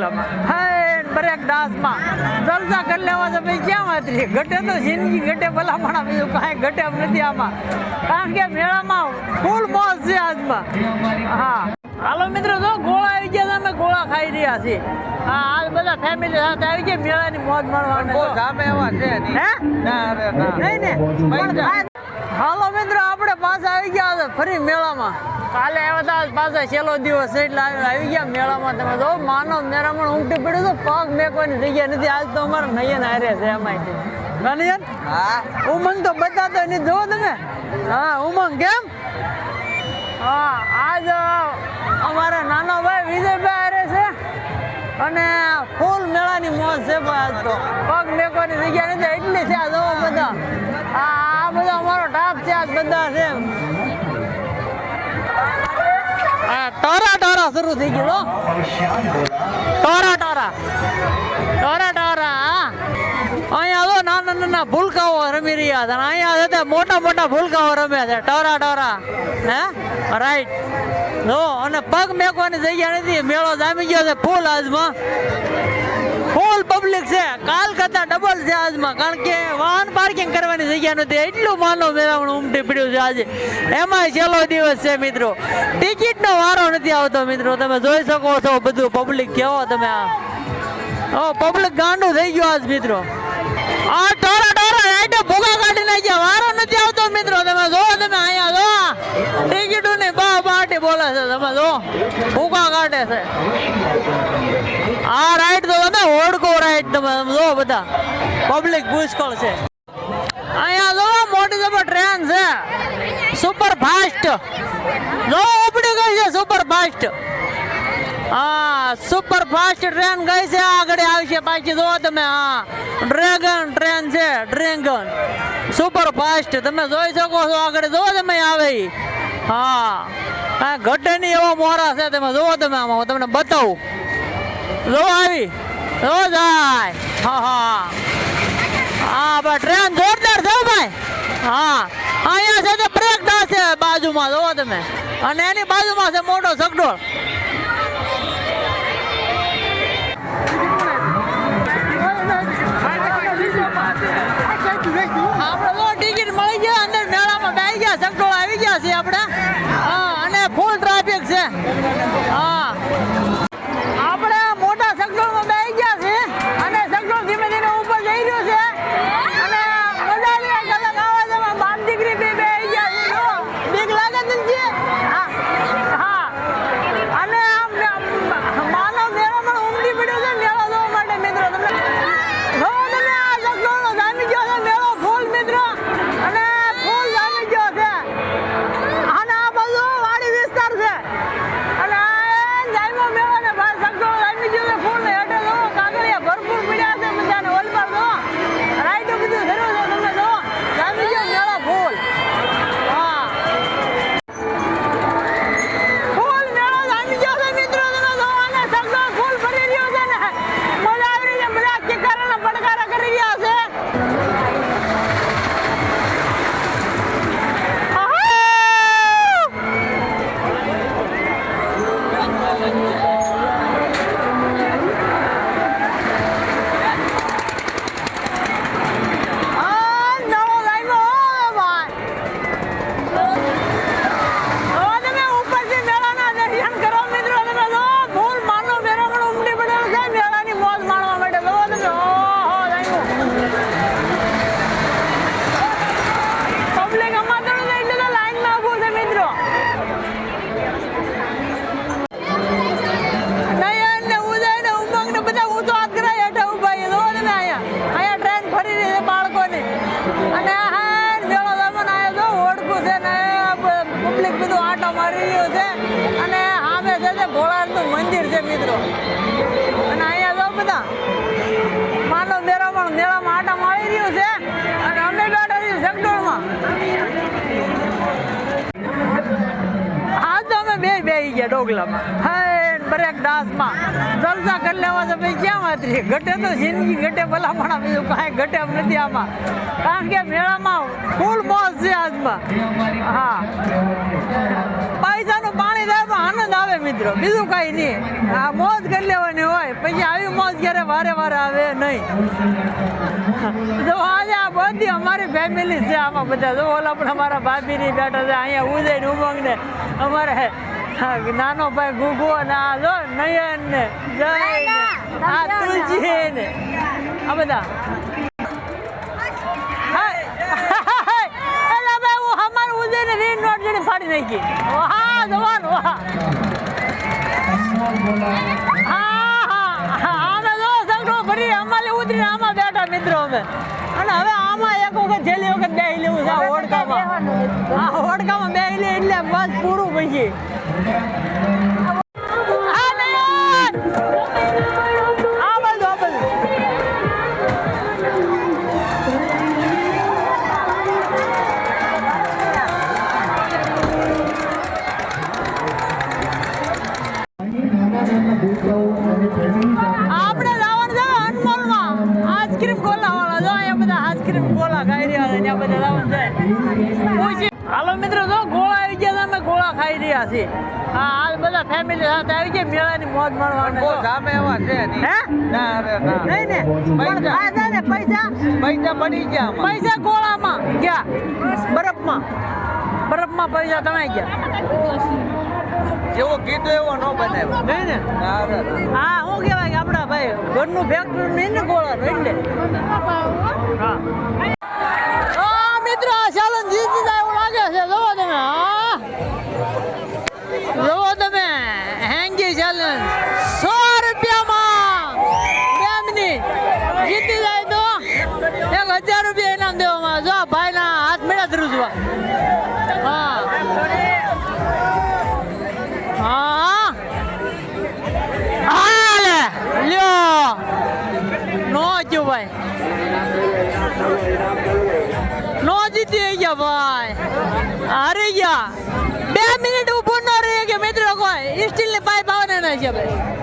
ડોગલામાં હાય બરેક દાસમાં. જલસા કરી લેવા તો ભાઈ ક્યાં વાત રહી ઘટે તો જિંદગી ઘટે ભલામણા બીજું કાંઈ ઘટે નથી આમાં. કારણ કે મેળામાં ફૂલ મોજ છે આજમાં. હા. હાલો મિત્રો જો ગોળા આવી ગયા અમે ગોળા ખાઈ રહ્યા છીએ. હા આજ બધા ફેમિલી સાથે આવી ગયા મેળાની મોજ માણવાની. બહુ જો. એવા છે. હે? ના અરે ના. નહીં ને હાલો મિત્રો આપણે પાછા આવી ગયા ફરી મેળામાં. કાલે આવ્યા હતા આજ પાછા છેલ્લો દિવસ એટલે આવી ગયા મેળામાં. તમે જો માનવ મેળામાં ઉમટી પડ્યું તો પગ મેકવાની જગ્યા નથી. આજ તો અમારે નયન હારે છે એમાં નયન? હા. ઉમંગ તો બતાતો નહીં જોવો તમે. હા ઉમંગ કેમ? હા આજ અમારા નાનો ભાઈ વિજયભાઈ હારે છે અને ફૂલ મેળાની મોજ છે આજ તો. પગ મેકવાની જગ્યા નથી. એટલી છે આ ટોરા શરૂ થઈ ગયો ટોરા ટોરા ટોરા ટોરા અહીંયા તો નાના નાના ભૂલકાઓ રમી રહ્યા અને અહીંયા છે મોટા મોટા ભૂલકાઓ રમે છે ટોરા ટોરા હે રાઈટ જો અને પગ મેકવાની જગ્યા નથી મેળો જામી ગયો છે ફૂલ આજમાં પબ્લિક છે. કાલ કરતા ડબલ છે આજમાં. કારણ કે વાહન પાર્કિંગ કરવાની જગ્યા નથી એટલું માનવ મેળાવણ ઉમટી પડ્યું છે આજે. એમાં છેલ્લો દિવસ છે મિત્રો. ટિકિટનો વારો નથી આવતો મિત્રો. તમે જોઈ શકો છો બધું પબ્લિક કેવો તમે આ. ઓ પબ્લિક ગાંડું થઈ ગયું આજ મિત્રો. આ ટોરા ટોરા ભૂગા કાઢી નાખ્યા. વારો નથી આવતો મિત્રો. તમે જો તમે અહીંયા જો ટિકિટ તમે જો ભૂગા કાઢે છે આ રાઈડ તો તમે ઓળખો રાઈડ તમે તમે જો બધા પબ્લિક પુષ્કળ છે અહીંયા જો મોટી જબર ટ્રેન છે સુપર ફાસ્ટ જો ઉપડી ગઈ છે સુપર ફાસ્ટ હા સુપર ફાસ્ટ ટ્રેન ગઈ છે આગળ આવશે પાછી જો તમે હા ડ્રેગન ટ્રેન છે ડ્રેગન સુપર ફાસ્ટ તમે જોઈ શકો છો આગળ જો તમે આવે ઈ. હા ઘટે નહીં એવો મોરા છે તમે. જોવો તમે આમાં તમને બતાવું. જો આવી. જો જાય. હા હા હા. ભાઈ ટ્રેન જોરદાર છે ભાઈ. હા, અહીંયા છે તે બ્રેક ડાન્સ છે બાજુમાં જોવો તમે. અને એની બાજુમાં છે મોટો સગડોળ આપણે મંદિર છે મિત્રો. અને અહીંયા જો બધા માનવ પણ મેળામાં આટા મારી રહ્યું છે અને અમે બેઠા છીએ સગડોળમાં આજ તો અમે બે બેહી ગયા ડોગલામાં. હાય બરેક દાસમાં. જલસા કરી લેવા તો ભાઈ, ક્યાં વાત રહી ઘટે તો જિંદગી ઘટે ભલામણા, બીજું કાંઈ ઘટે એમ નથી આમાં. કારણ કે મેળામાં ફૂલ મોજ છે આજમાં. હા પૈસાનું પાણી થાય પણ આનંદ આવે મિત્રો બીજું કાંઈ નહીં. આ મોજ કરી લેવાની હોય. પછી આવી મોજ ક્યારે વારે વારે આવે નહીં. જો આજે આ બધી અમારી ફેમિલી છે આમાં બધા. જો ઓલા પણ અમારા ભાભીની બેઠા છે. અહીંયા ઉદય ને ઉમંગ ને અમારે હા, નાનો ભાઈ ગુગુ ને આ જો નયન ને જય આ તુલસી ને. આ બધા. ફાડી નાખી. વાહ જવાન વાહ. આમે બેઠા મિત્રો અમે. અને હવે આમાં એક વખત છેલ્લી વખત બે લેવું છે હોડકામાં. આ ઓડકામાં બે લે એટલે બસ પૂરું પછી. બધા આઈસ્ક્રીમ ગોળા ખાઈ રહ્યા છે ત્યાં બધા છે. પૂછી હાલો મિત્રો જો ગોળા આવી ગયા છે અમે ગોળા ખાઈ રહ્યા છીએ. હા આ બધા ફેમિલી સાથે આવી ગયા મેળાની મોજ માણવાને. કોઈ સામે એવા છે નહીં હે? ના અરે ના. નહીં ને પૈસા. આ છે ને? પૈસા? પૈસા પડી ગયા પૈસા ગોળામાં ગયા. બરફમાં. બરફમાં પૈસા તણાઈ ગયા. જેવો કીધું એવો ન બનાવ્યો નહીં ને? ના અરે ના. હા શું કહેવાય આપણા ભાઈ ઘરનું ફેક્ટરી નહીં ને ગોળા એટલે હા. મિત્રો આ ચાલન જીતી જાય એવું લાગે છે. જોવો તમે હા. જોવો તમે હેંગી ચાલન સો રૂપિયામાં બે મિનિટ જીતી જાય તો એક હજાર રૂપિયા ઇનામ દેવામાં જો ભાઈના હાથ મેળા ધરું જીતી ગયા ભાઈ હારી ગયા બે મિનિટ ઊભો ન રહી કે મિત્રો કોઈ. સ્ટીલની પાઇપ આવે ને છે ભાઈ